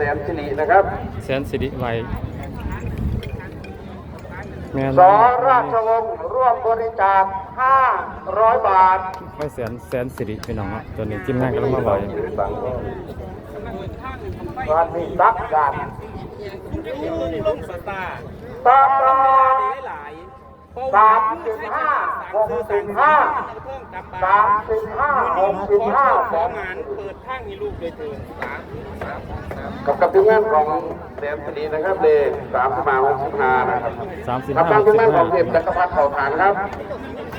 สนสิรินะครับแสนสิริไวแม่นสอราชวงศ์ร่วมบริจาค500 บาทไฟแสนแสนสิริพี่น้องเนาะตัวนี้จิ้มงานกันลงมาบ่อยวันนี้ตักกันลงสตาร์ตามมาได้หลาย สามสิบห้าหกสิบห้าเพิ่มกลับสามสิบห้าหกสิบห้าของงานเปิดทางให้ลูกเลยเถิดสามสามสามกับกับทีมงานของแสนสิรินะครับเลขสามสิบห้าหกสิบห้านะครับสามสิบกับห้าทางหกทีมสิบงานขห้าองเทพจักรพัฒน์เขาฐานครับ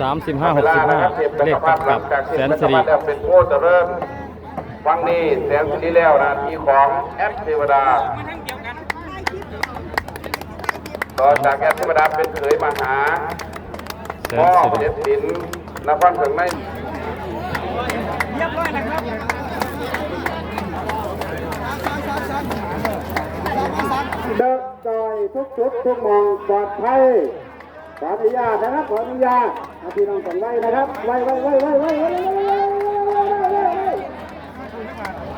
สามสิบห้าหกสิบห้าเลขกับกับแสนสิริแล้วเป็นโคตรเริ่มฟังนี้แสนสิริแล้วนะที่ของแอปเทวดา่อจากแก่ธรรมดาเป็นเขยมหาพ่อเด็ดสินนับวันถึงไม่เรียบร้ยนะครับเดินจอยทุกจุดทุกมองปลอดภัยขออนุญาตนะครับขออนุญาตพี่น้องส่งไว้นะครับไว้ไว้ไว้ไว้ไว้ไว้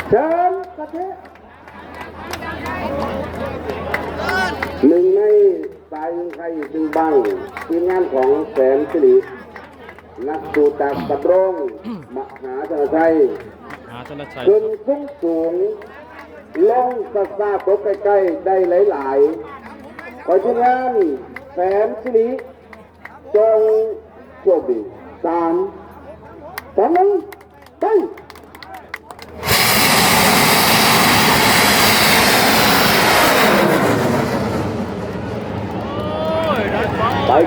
เชิญกะทิ สายยิงไทยดึงบังทีมงานของแสนสิรินักสูจากตะบรงมหาชนชัยหาชนชัยขึ้นสูงสูงลงซาซาตกใกล้ๆได้หลายๆขอทีมงานแสนสิริจงโชคดีสามสองหนึ่งไป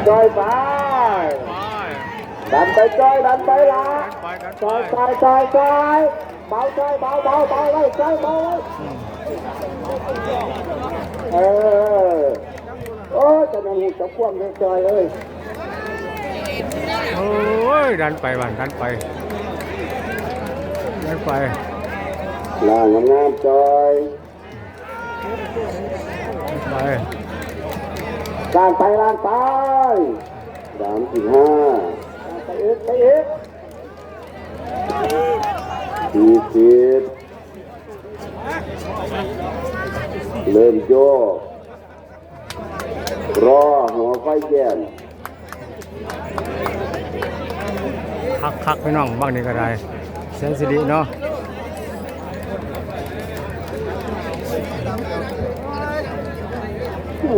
จ้อยไปดันไปจ้อยดันไปละจ้อยจ้อยจ้อยจ้อยเบาจ้อยเบาเบาเบาไว้จ้อยเบาไว้เออโอ้จะนั่งหูจะคว่ำเลยจอยเอ้ยโอ้ยดันไปบ้านดันไปดันไปล่างงามๆจอยไปล่างไปล่างไป สามสิบห้าไปอีกไปอีกสี่สิบเริ่มโยกรอหัวไฟแย่นคักคักพี่น้องบ้างนี่ก็ได้แสนสิริเนาะ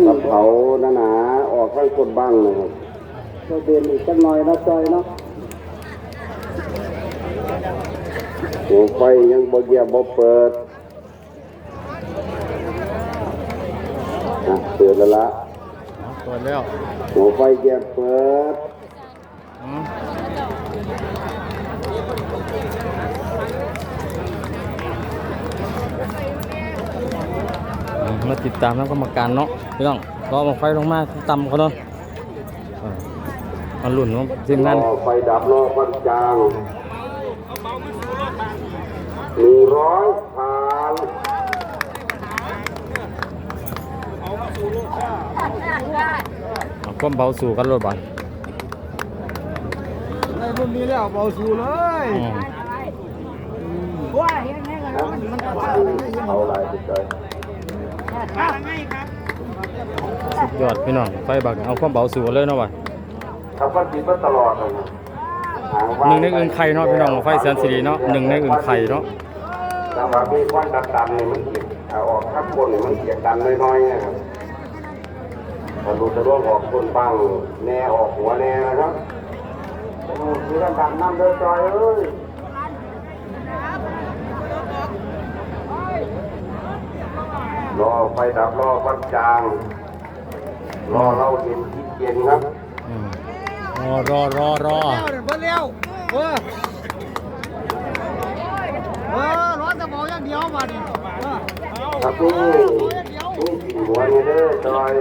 กับเผาหนาๆออกข้างคนบ้างนะครับ ก็เดินอีกสักหน่อยนะจอยเนาะหัวไฟยังบ่เยียบบ่เปิดอะเปิดแล้วละเอาเปิดแล้วหัวไฟเยียบเปิดอืมอืมมาติดตามนักกรรมการเนาะพี่น้องรอมาไฟลงมาตำเขาเนาะเออ มาลุ่นของทีมงานรอไฟดับรอฟันจางหนึ่งร้อยผ่านเอาความเบาสู่กันรถบัสในรุ่นนี้แล้วเบาสูเลยอืมว่าเห็นแค่กันมันมันก็เอาอะไรไปจอยง่ายครับสุดยอดพี่น้องไฟบักเอาความเบาสู่กันเลยเนาะบัส ทำฟันจีมาตลอดเลยนะหนึ่งในอึ่งไข่เนาะพี่น้องไฟแสนสิริเนาะหนึ่งในอึ่งไข่เนาะแต่ว่ามีควันดันๆเนี่ยมันเกียเอาออกข้างบนเนี่ยมันเกียดันน้อยๆนะครับถ้าดูจะร่วงออกคนบ้างแน่ออกหัวแน่นะครับโอ้คือดันดันน้ำเดินจอยเอ้ยรอไฟดับรอฟันจาง รอเราเย็นคิดเย็นครับอืมร อรอรอรอเบิ้ลเร็วเออเออรถจะบอกอย่างเดียวมาดิครับนี่นี่สี่หัวนี่เด้อจอย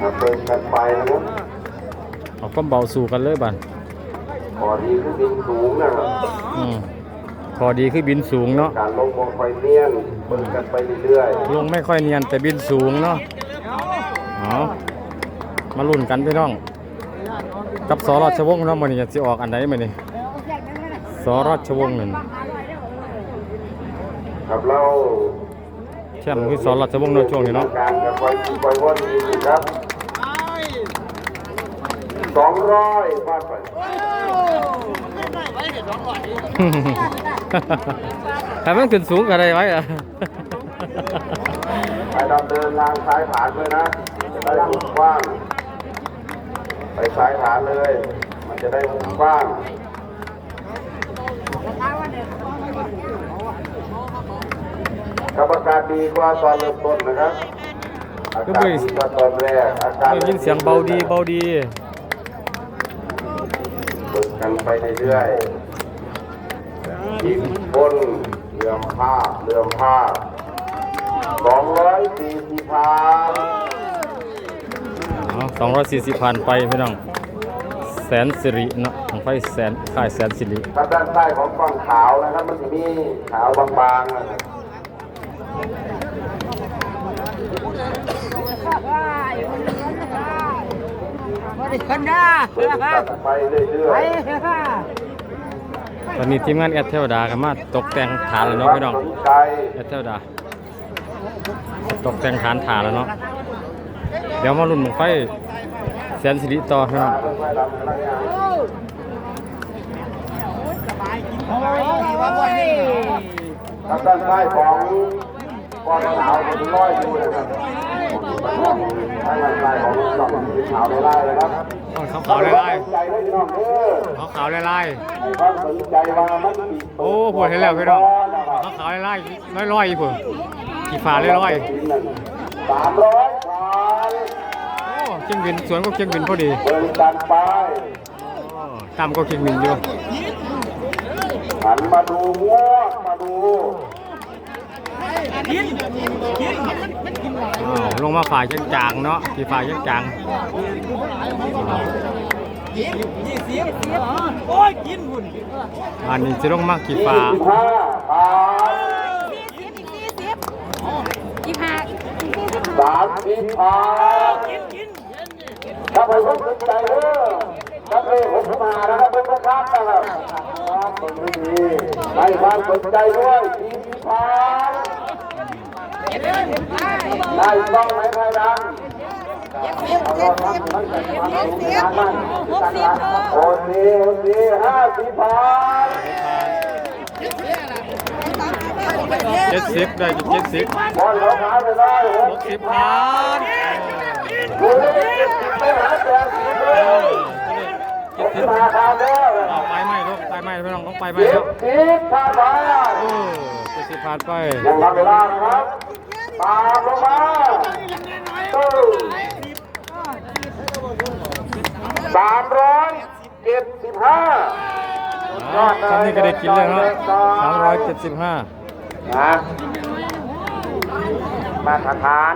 ครับเปิดกันไปนะครับเอาความเบาสู่กันเลยบัสขอดีคือบินสูงนะครับอืมพอดีคือบินสูงเนาะการลงวงไฟเนียนเปิดกันไปเรื่อยๆลงไม่ค่อยเนียนแต่บินสูงเนาะเอามาลุ้นกันพี่น้อง กับสราชวงศ์เนาะมื้อนี้จะสิออกอันใดมื้อนี้สราชวงศ์นั่นๆครับเราชมป์คือสอนราชวงศ์เนาะช่วงนี้เนาะการกับไปไปวนอีกครับสองร้อยฟาดไปแต่มันขึ้นสูงอะไรไว้อะไปดำเดินทางซ้ายฐานเลยนะจะได้มุมกว้าง ไปซ้ายฐานเลย มันจะได้มุมกว้างกรรมการดีกว่าตอนเริ่มต้นนะครับอาการดีกว่าตอนแรกอาการได้ยินเสียงเบาดีเบาดีฝึกกันไปเรื่อยๆทีมบนเรือมผ้าเรือมผ้าสองร้อยสี่สิบพาน สองร้อยสี่สิบพันไปพี่น้องแสนสิริเนาะของไฟแสนค่ายแสนสิริถ้าด้านใต้ของฝั่งขาวนะครับมันจะมีขาวบางๆนะครับมาดิคนด้าฝึกกันไปเรื่ไปอยเถอะค่ะตอนนี้ทีมงานแอดเทวดากันมาตกแต่งฐานแล้วๆเนาะพี่น้องสนใจแอดเทวดาตกแต่งฐานฐานแล้วเนาะ เดี๋ยวมาลุ้นบังไฟแสนสิริต่อพี่น้องโอ้ยครับด้านใต้ของก้อนขาวมันร้อยอยู่นะครับด้านใต้ของดอกสีขาวในไล่นะครับขาวขาวๆลายใจไว้พี่น้องเด้อๆขาวขาวๆลายให้ความสนใจว่ามันมีๆโอ้ปวดให้แล้วพี่น้องขาวขาวๆลายๆลอยๆอีกพุ่นขี่ฟ้าลอยสามร้อยขายๆโอ้ เชียงบินสวนก็เชียงบินพอดีเดินกันไปตามก็เชียงบินอยู่หันมาดูง้วงมาดูอ้าวลงมาฝ่ายจางๆเนาะขี่ฝ่ายจางโอ้ยกินหุ่นๆอันนี้จะลงมาขี่ยี่ฟ้าสิบห้าขายสี่สิบอีกสี่สิบยี่ห้าอีกสี่สิบสามสิบขาย ถ้าไปพบสนใจเด้อถ้าเคยผมมานะครับเป็นประคับนะครับครับตรงนี้ให้ความสนใจด้วยสี่สิบขายได้ต้องไหมใครดังเจ็ดสิบเจ็ดสิบเจ็ดสิบหกสิบเถอะโอเคโอเคห้าสิบบาท เจ็ดสิบได้เจ็ดสิบหกสิบพันเจ็ดสิบไปหาแปดสิบเลยหกสิบพันแล้วเอาไปไหมลูกไปไหมพี่น้องต้องไปไหมครับเจ็ดสิบห้าบาทโอ้เจ็ดสิบพันไปยังทำเวลานะครับตามลงมาสามร้อยเจ็ดสิบห้าอ่าคำนี้ก็ได้กินเลยเนาะสามร้อยเจ็ดสิบห้า นะมาตรฐาน